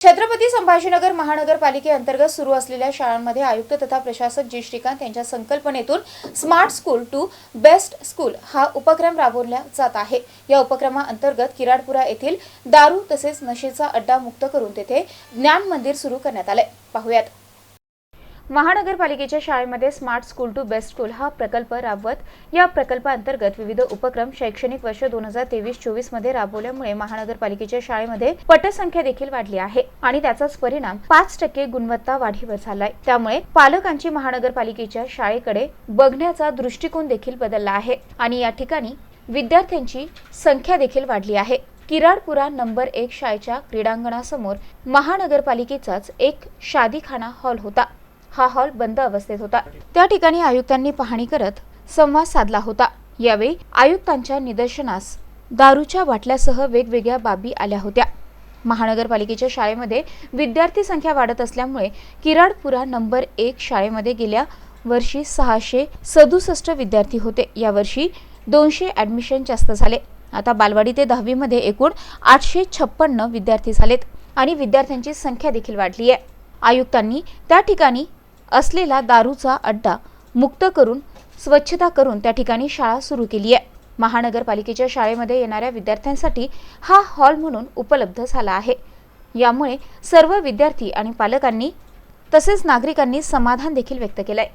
छत्रपती संभाजीनगर महानगरपालिकेअंतर्गत सुरू असलेल्या शाळांमध्ये आयुक्त तथा प्रशासक जी. श्रीकांत यांच्या संकल्पनेतून smart school to best school हा उपक्रम राबवला जात आहे. या उपक्रमाअंतर्गत किराडपुरा येथील दारू तसेच नशेचा अड्डा मुक्त करून तेथे ज्ञान मंदिर सुरू करण्यात आले पाहुयात. महानगरपालिकेच्या शाळेमध्ये smart school to best school हा प्रकल्प राबवत या प्रकल्पाअंतर्गत विविध उपक्रम शैक्षणिक वर्ष दोन हजार तेवीस चोवीसमध्ये राबवल्यामुळे महानगरपालिकेच्या शाळेमध्ये पटसंख्या देखील वाढली आहे आणि त्याचाच परिणाम पाच टक्के गुणवत्ता वाढीवर झालाय. त्यामुळे पालकांची महानगरपालिकेच्या शाळेकडे बघण्याचा दृष्टिकोन देखील बदलला आहे आणि या ठिकाणी विद्यार्थ्यांची संख्या देखील वाढली आहे. किराडपुरा नंबर एक शाळेच्या क्रीडांगणासमोर महानगरपालिकेचाच एक शादीखाना हॉल होता. हा हॉल बंद अवस्थेत होता. त्या ठिकाणी आयुक्तांनी पाहणी करत संवाद साधला होता. यावेळी आयुक्तांच्या निदर्शनास दारूच्या बाटल्यासह वेगवेगळ्या बाबी आल्या होत्या. महानगरपालिकेच्या शाळेमध्ये विद्यार्थी संख्या वाढत असल्यामुळे किराडपुरा नंबर एक शाळेमध्ये गेल्या वर्षी सहाशे सदुसष्ट विद्यार्थी होते. यावर्षी दोनशे ॲडमिशन जास्त झाले. आता बालवाडी ते दहावीमध्ये एकूण आठशे छप्पन्न विद्यार्थी झालेत आणि विद्यार्थ्यांची संख्या देखील वाढली आहे आयुक्तांनी त्या ठिकाणी असलेला दारूचा अड्डा मुक्त करून स्वच्छता करून त्या ठिकाणी शाळा सुरू केली आहे. महानगरपालिकेच्या शाळेमध्ये येणाऱ्या विद्यार्थ्यांसाठी हा हॉल म्हणून उपलब्ध झाला आहे. यामुळे सर्व विद्यार्थी आणि पालकांनी तसेच नागरिकांनी समाधान देखील व्यक्त केलं आहे